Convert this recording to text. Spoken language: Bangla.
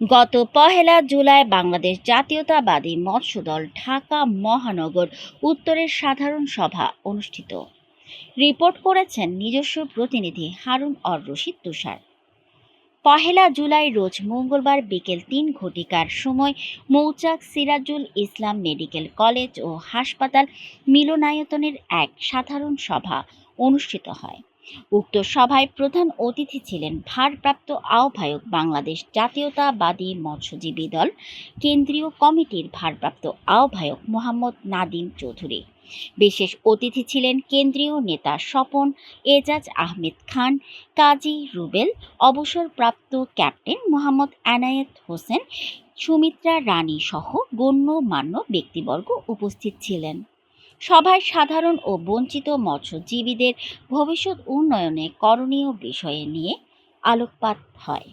গত পহেলা জুলাই বাংলাদেশ জাতীয়তাবাদী মৎস্যদল ঢাকা মহানগর উত্তরের সাধারণ সভা অনুষ্ঠিত। রিপোর্ট করেছেন নিজস্ব প্রতিনিধি হারুন অর রশিদ তুষার। পহেলা জুলাই রোজ মঙ্গলবার বিকেল তিন ঘটিকার সময় মৌচাক সিরাজুল ইসলাম মেডিকেল কলেজ ও হাসপাতাল মিলনায়তনের এক সাধারণ সভা অনুষ্ঠিত হয়। উক্ত সভায় প্রধান অতিথি ছিলেন ভারপ্রাপ্ত আহ্বায়ক বাংলাদেশ জাতীয়তাবাদী মৎস্যজীবী দল, কেন্দ্রীয় কমিটির ভারপ্রাপ্ত আহ্বায়ক মোহাম্মদ নাদিম চৌধুরী। বিশেষ অতিথি ছিলেন কেন্দ্রীয় নেতা স্বপন এজাজ আহমেদ খান, কাজী রুবেল, অবসরপ্রাপ্ত ক্যাপ্টেন মোহাম্মদ এনায়েত হোসেন, সুমিত্রা রানী সহ গণ্যমান্য ব্যক্তিবর্গ উপস্থিত ছিলেন। সভায় সাধারণ ও বঞ্চিত মৎস্যজীবীদের ভবিষ্যৎ উন্নয়নে করণীয় বিষয়ে নিয়ে আলোকপাত হয়।